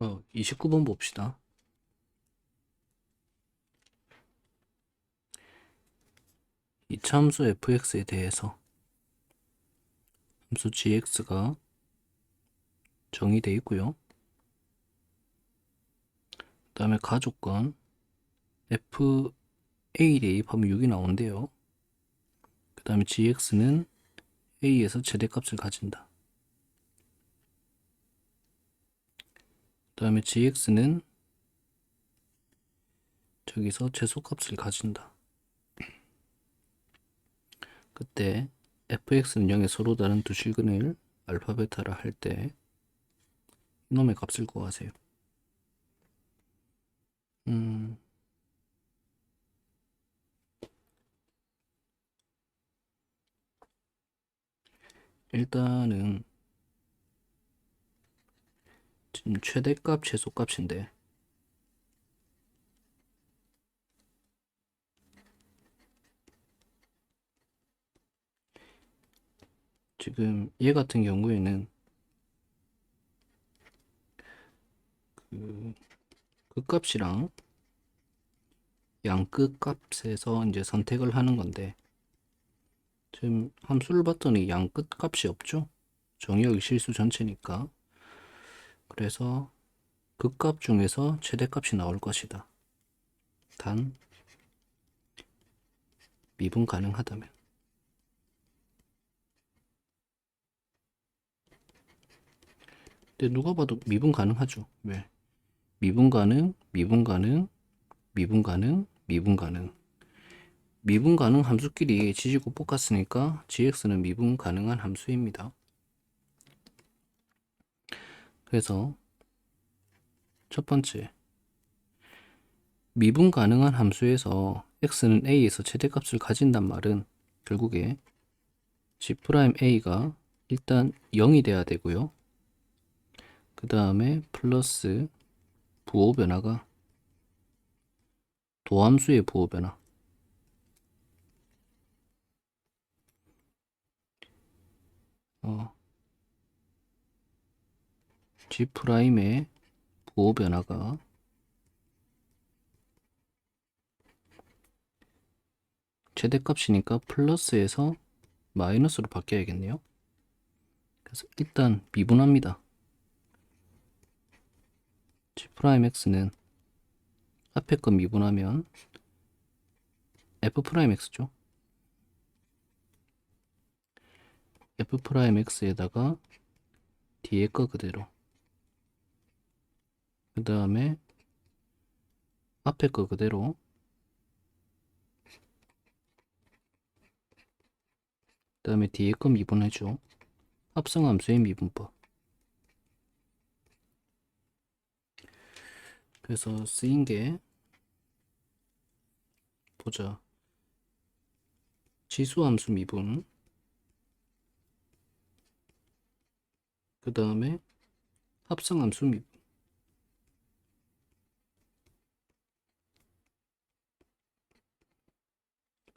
어, 29번 봅시다. 이 참수 fx에 대해서 함수 gx가 정의되어 있고요. 그 다음에 가족권 f a 대입하면 6이 나온대요. 그 다음에 gx는 a에서 최대값을 가진다. 다음에 gx는 저기서 최소값을 가진다. 그때 fx는 0에 서로 다른 두 실근을 알파 베타라 할 때 이놈의 값을 구하세요. 음, 일단은 지금 최대값, 최소값인데 지금 얘 같은 경우에는 그 끝값이랑 양끝 값에서 이제 선택을 하는 건데 지금 함수를 봤더니 양끝 값이 없죠? 정의역이 실수 전체니까 그래서 극값 중에서 최대값이 나올 것이다. 단 미분 가능하다면 근데 누가 봐도 미분 가능하죠. 왜? 미분 가능, 미분 가능, 미분 가능, 미분 가능. 미분 가능 함수끼리 지지고 볶았으니까 gx는 미분 가능한 함수입니다. 그래서 첫 번째 미분 가능한 함수에서 x는 a에서 최대값을 가진단 말은 결국에 g'a가 일단 0이 돼야 되고요. 그 다음에 플러스 부호 변화가 도함수의 부호 변화 어, G 프라임의 부호 변화가 최대값이니까 플러스에서 마이너스로 바뀌어야겠네요. 그래서 일단 미분합니다. G 프라임 X는 앞에 거 미분하면 F 프라임 X죠. F 프라임 X에다가 뒤에 거 그대로 그 다음에 앞에 거 그대로. 그 다음에 뒤에 거 미분해줘. 합성함수의 미분법. 그래서 쓰인 게 보자. 지수함수 미분. 그 다음에 합성함수 미분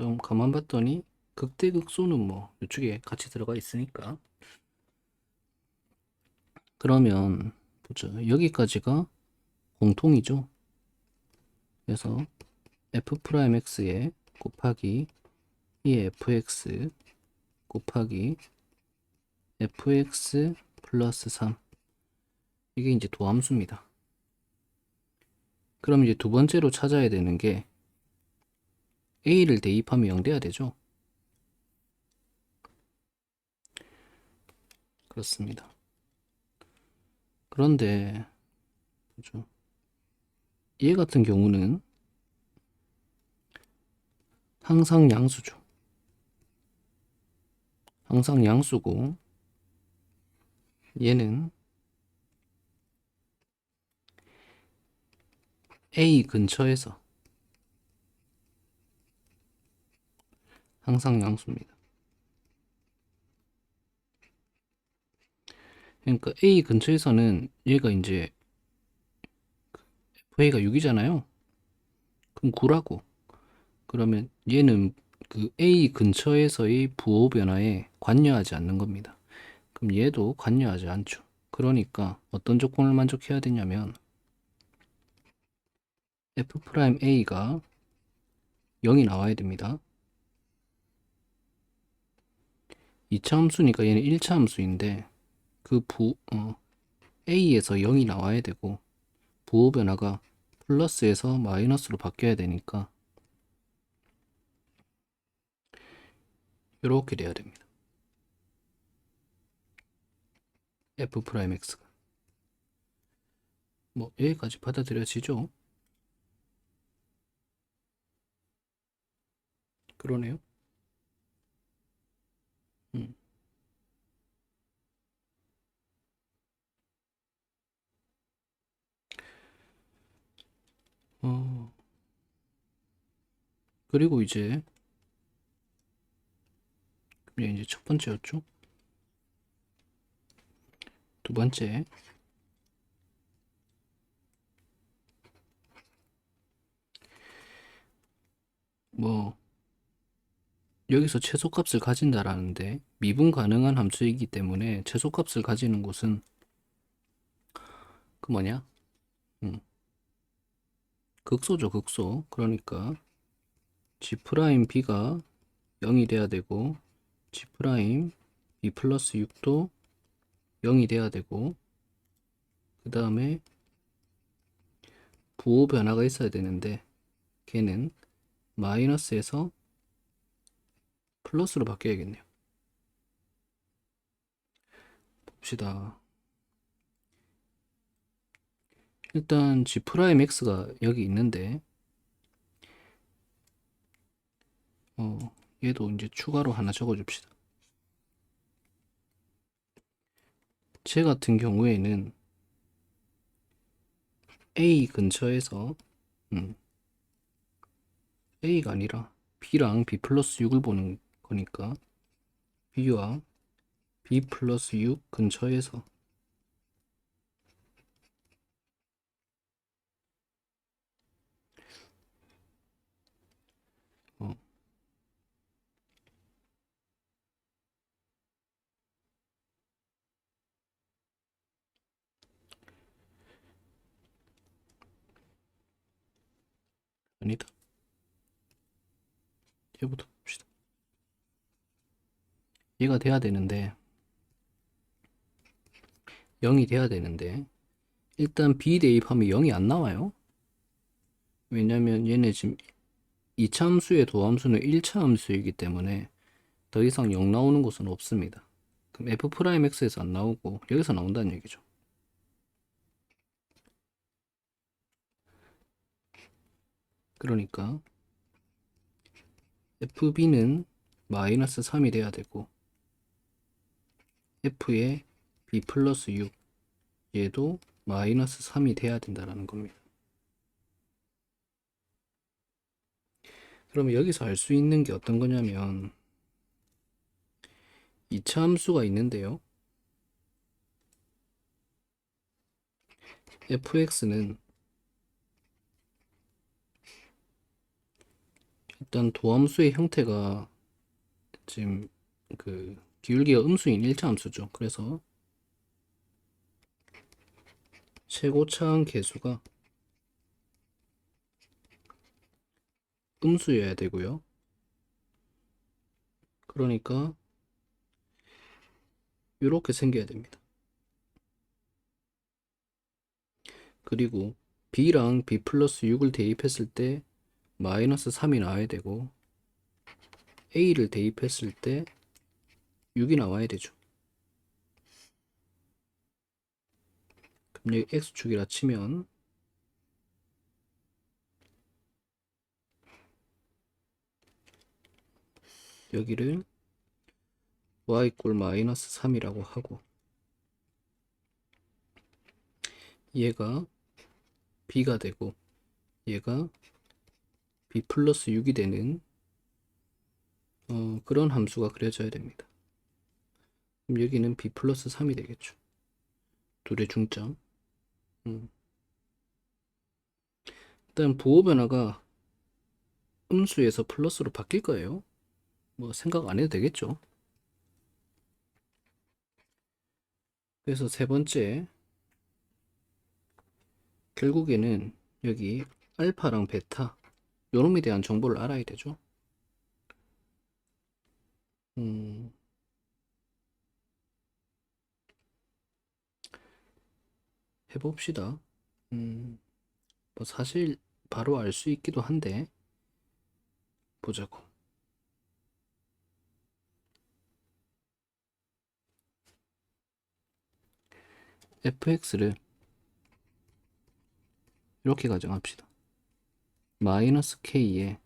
그다음 가만 봤더니 극대극소는 뭐 이쪽에 같이 들어가 있으니까. 그러면 보자 여기까지가 공통이죠. 그래서 f 프라임 x에 곱하기 이 fx 곱하기 fx 플러스 3 이게 이제 도함수입니다. 그럼 이제 두 번째로 찾아야 되는 게 a를 대입하면 0 돼야 되죠? 그렇습니다. 그런데 그죠. 얘 같은 경우는 항상 양수죠. 항상 양수고 얘는 A 근처에서 항상 양수입니다. 그러니까 A 근처에서는 얘가 이제 FA가 6이잖아요. 그럼 9라고. 그러면 얘는 그 A 근처에서의 부호 변화에 관여하지 않는 겁니다. 그럼 얘도 관여하지 않죠. 그러니까 어떤 조건을 만족해야 되냐면 f'a가 0이 나와야 됩니다. 2차 함수니까 얘는 1차 함수인데 그 부, 어, a에서 0이 나와야 되고 부호 변화가 플러스에서 마이너스로 바뀌어야 되니까 이렇게 돼야 됩니다. f 프라임 x가 뭐 여기까지 받아들여지죠? 그러네요. 그리고 이제 그게 이제 첫 번째였죠. 두 번째 뭐 여기서 최소값을 가진다라는데 미분 가능한 함수이기 때문에 최소값을 가지는 곳은 그 뭐냐? 음. 극소죠, 극소. 그러니까 g 프라임 b가 0이 돼야 되고 g b 플러스 6도 0이 돼야 되고 그 다음에 부호 변화가 있어야 되는데 걔는 마이너스에서 플러스로 바뀌어야겠네요. 봅시다. 일단 g 프라임 x가 여기 있는데 어, 얘도 이제 추가로 하나 적어 줍시다. 제 같은 경우에는 A 근처에서 음, A가 아니라 B랑 B 플러스 6을 보는 거니까 B와 B 플러스 6 근처에서 아니다. 얘부터 봅시다. 얘가 돼야 되는데 0이 돼야 되는데 일단 B 대입하면 0이 안 나와요. 왜냐면 얘네 지금 2차 함수의 도함수는 1차 함수이기 때문에 더 이상 0 나오는 곳은 없습니다. 그럼 f'x에서 안 나오고 여기서 나온다는 얘기죠. 그러니까 fb는 마이너스 3이 돼야 되고 f의 b 플러스 6 얘도 마이너스 3이 돼야 된다라는 겁니다. 그러면 여기서 알 수 있는 게 어떤 거냐면 2차 함수가 있는데요. fx는 일단 도함수의 형태가 지금 그 기울기가 음수인 1차 함수죠. 그래서 최고차항 계수가 음수여야 되고요. 그러니까 이렇게 생겨야 됩니다. 그리고 b랑 b 플러스 6을 대입했을 때 마이너스 3이 나와야 되고 a를 대입했을 때 6이 나와야 되죠. 그럼 여기 x축이라 치면 여기를 y 꼴 마이너스 3이라고 하고 얘가 b가 되고 얘가 b 플러스 6이 되는 어, 그런 함수가 그려져야 됩니다. 그럼 여기는 b 플러스 3이 되겠죠. 둘의 중점. 음. 일단 부호 변화가 음수에서 플러스로 바뀔 거예요. 뭐 생각 안 해도 되겠죠. 그래서 세 번째 결국에는 여기 알파랑 베타 요놈에 대한 정보를 알아야 되죠. 음, 해봅시다. 음, 뭐 사실 바로 알 수 있기도 한데 보자고. fx를 이렇게 가정합시다. 마이너스 k에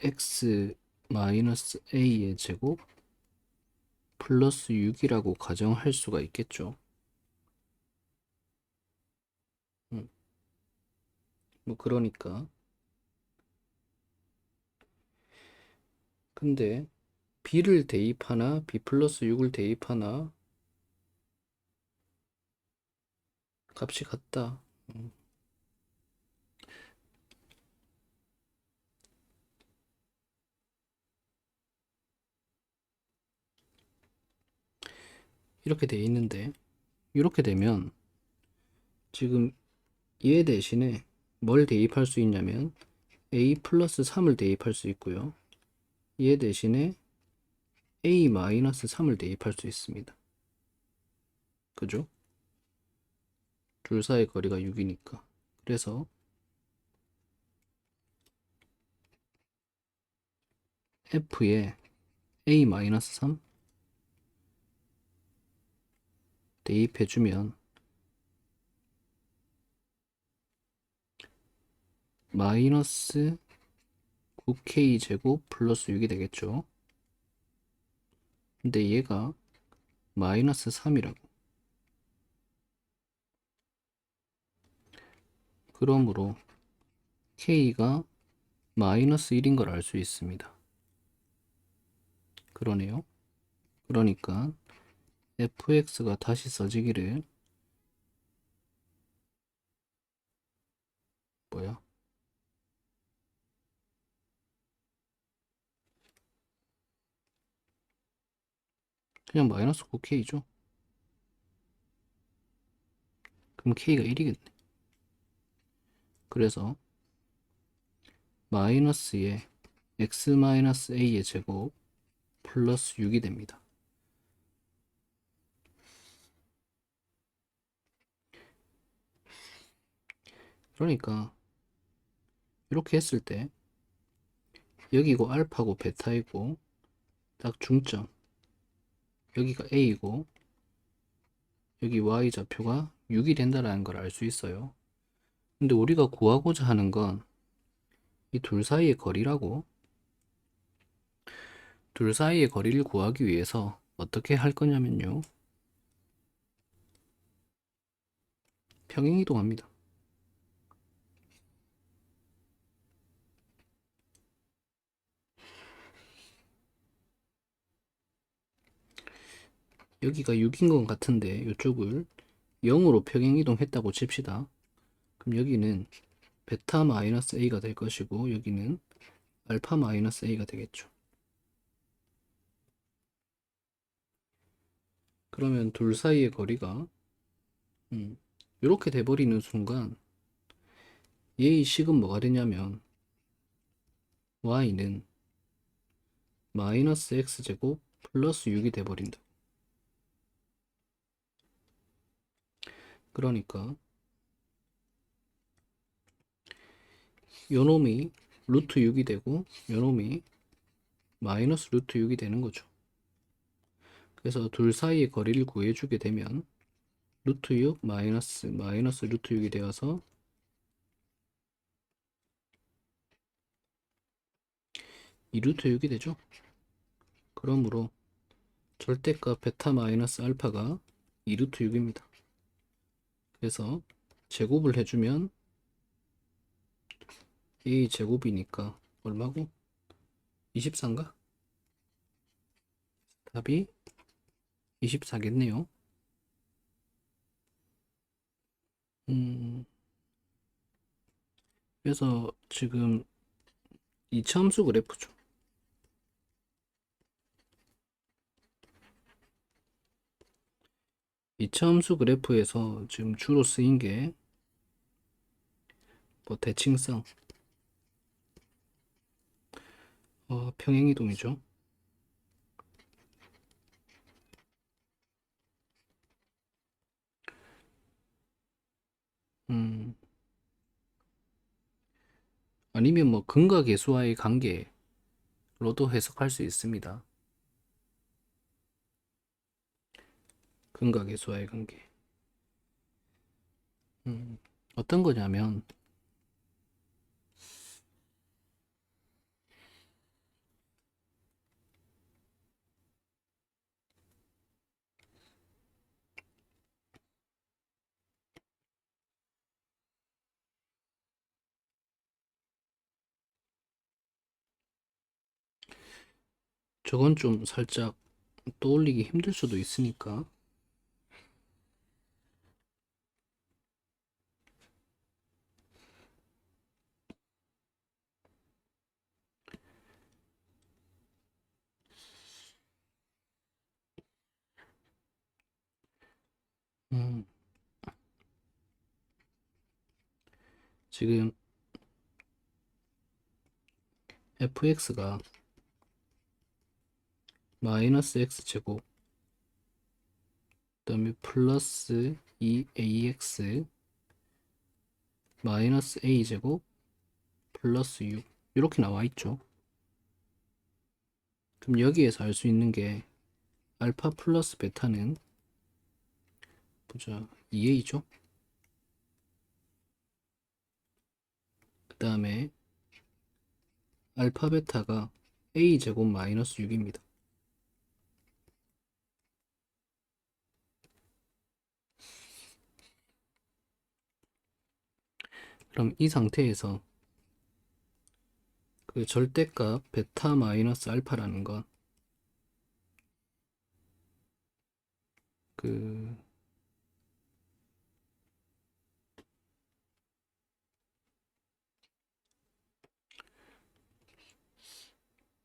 x 마이너스 a의 제곱 플러스 6이라고 가정할 수가 있겠죠. 음. 뭐 그러니까 근데 b를 대입하나 b 플러스 6을 대입하나 값이 같다. 음. 이렇게 돼 있는데 이렇게 되면 지금 얘 대신에 뭘 대입할 수 있냐면 a 플러스 3을 대입할 수 있고요. 얘 대신에 a 마이너스 3을 대입할 수 있습니다. 그죠? 둘 사이의 거리가 6이니까. 그래서 f에 a 마이너스 3 대입해주면 마이너스 9k 제곱 플러스 6이 되겠죠. 근데 얘가 마이너스 3이라고. 그러므로 k가 마이너스 1인 걸 알 수 있습니다. 그러네요. 그러니까 fx가 다시 써지기를 뭐야? 그냥 마이너스 9k죠. 그럼 k가 1이겠네. 그래서 마이너스에 x 마이너스 a의 제곱 플러스 6이 됩니다. 그러니까 이렇게 했을 때 여기고 알파고 베타이고 딱 중점 여기가 a이고 여기 y 좌표가 6이 된다라는 걸 알 수 있어요. 근데 우리가 구하고자 하는 건 이 둘 사이의 거리라고 둘 사이의 거리를 구하기 위해서 어떻게 할 거냐면요. 평행 이동합니다. 여기가 6인 것 같은데 이쪽을 0으로 평행 이동했다고 칩시다. 그럼 여기는 베타 마이너스 a가 될 것이고 여기는 알파 마이너스 a가 되겠죠. 그러면 둘 사이의 거리가 음, 이렇게 돼버리는 순간 얘의 식은 뭐가 되냐면 y는 마이너스 x제곱 플러스 6이 돼버린다. 그러니까 요놈이 루트 6이 되고 요놈이 마이너스 루트 6이 되는 거죠. 그래서 둘 사이의 거리를 구해주게 되면 루트 6 마이너스 마이너스 루트 6이 되어서 이 루트 6이 되죠. 그러므로 절대값 베타 마이너스 알파가 2 루트 6입니다. 그래서 제곱을 해주면 a 제곱이니까 얼마고? 24인가? 답이 24겠네요. 음, 그래서 지금 이 참수 그래프죠. 이 참수 그래프에서 지금 주로 쓰인 게 뭐 대칭성, 어, 평행이동이죠. 음, 아니면 뭐 근과 계수와의 관계로도 해석할 수 있습니다. 근과 계수와의 관계. 음, 어떤 거냐면 저건 좀 살짝 떠올리기 힘들 수도 있으니까. 음, 지금 fx가 마이너스 x제곱 그 다음에 플러스 2ax 마이너스 a제곱 플러스 6 이렇게 나와 있죠. 그럼 여기에서 알 수 있는 게 알파 플러스 베타는 보자 2a죠. 그 다음에 알파 베타가 a제곱 마이너스 6입니다. 그럼 이 상태에서 그 절대값 베타 마이너스 알파라는 건그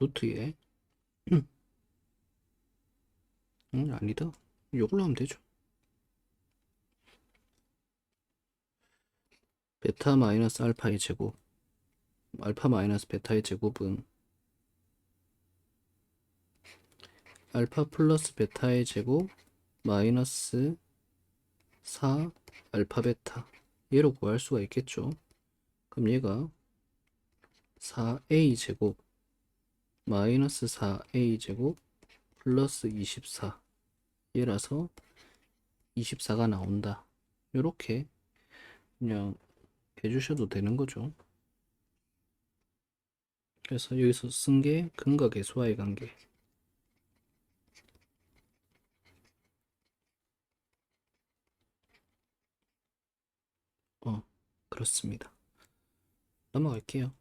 루트에 응 아니다. 이걸로 하면 되죠 베타 마이너스 알파의 제곱 알파 마이너스 베타의 제곱은 알파 플러스 베타의 제곱 마이너스 4 알파 베타 얘로 구할 수가 있겠죠? 그럼 얘가 4a 제곱 마이너스 4a 제곱 플러스 24 얘라서 24가 나온다. 요렇게 그냥 해주셔도 되는 거죠. 그래서 여기서 쓴 게 근과 계수와의 관계. 어 그렇습니다. 넘어갈게요